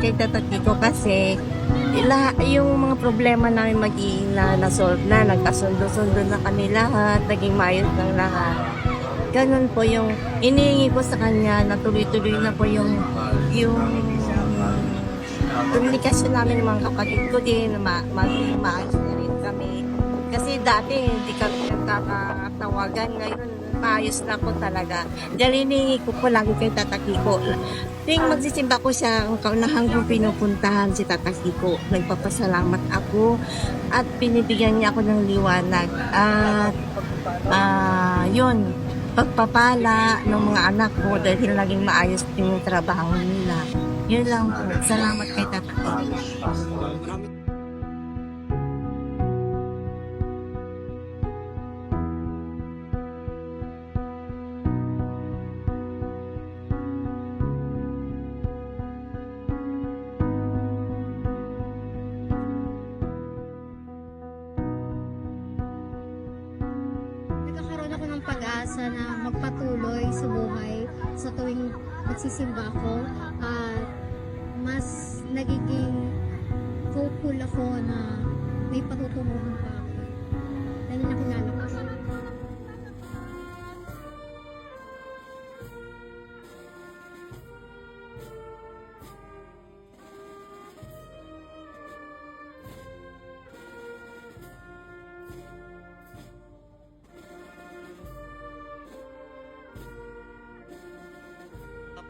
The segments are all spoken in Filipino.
kay Tata Kiko kasi lahat, yung mga problema namin magiging na na-solve na, nagkasundo-sundo na kami lahat, naging maayos ng lahat. Ganun po yung inihingi ko sa kanya na tuloy-tuloy na po yung yung komunikasyon namin ng mga kapatid ko din, ma maging maayos na rin kami. Kasi dati hindi kami nagkakatawagan, ngayon maayos na po talaga. Dahil hinihingi ko po lagi kay Tataki ko. Ting magsisimba ko siya, ang kaunahang kong pinupuntahan si Tataki ko. Nagpapasalamat ako at binibigyan niya ako ng liwanag. At ah yun, pagpapala ng mga anak ko dahil naging maayos yung trabaho nila. Yun lang po. Salamat kay Tataki. Nagkakaroon ng pag-asa na magpatuloy sa buhay sa tuwing nagsisimba ako. At mas nagiging hopeful ako na may patutunguhan pa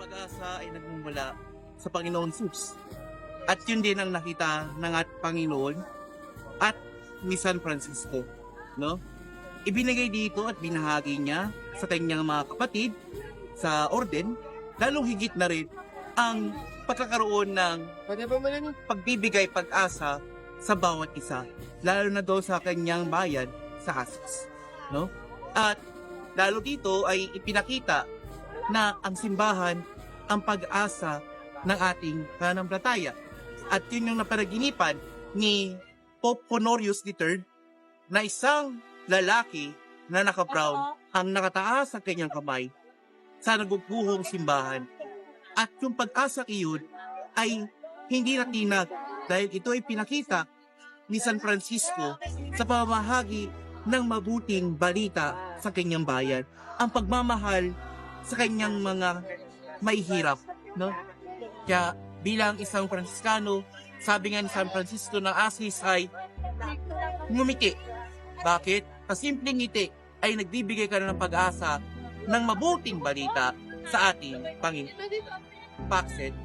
pag-asa ay nagmumula sa Panginoon Sus. At yun din ang nakita ng at Panginoon at ni San Francisco. No? Ibinigay dito at binahagi niya sa kanyang mga kapatid sa orden, lalong higit na rin ang pagkakaroon ng pagbibigay pag-asa sa bawat isa, lalo na doon sa kanyang bayan sa Asos. No? At lalo dito ay ipinakita na ang simbahan ang pag-asa ng ating pananampalataya. At yun yung napanaginipan ni Pope Honorius III na isang lalaki na naka-brown ang nakataas sa kanyang kamay sa naguguhong simbahan. At yung pag-asa iyon ay hindi natinag dahil ito ay pinakita ni San Francisco sa pamamahagi ng mabuting balita sa kanyang bayan. Ang pagmamahal sa kanyang mga may hirap, no? Kaya bilang isang Franciscano, sabi nga ni San Francisco ng Asis ay ngumiti. Bakit? Sa simpleng ngiti ay nagbibigay ka na ng pag-asa ng mabuting balita sa ating Panginoon. Pakset.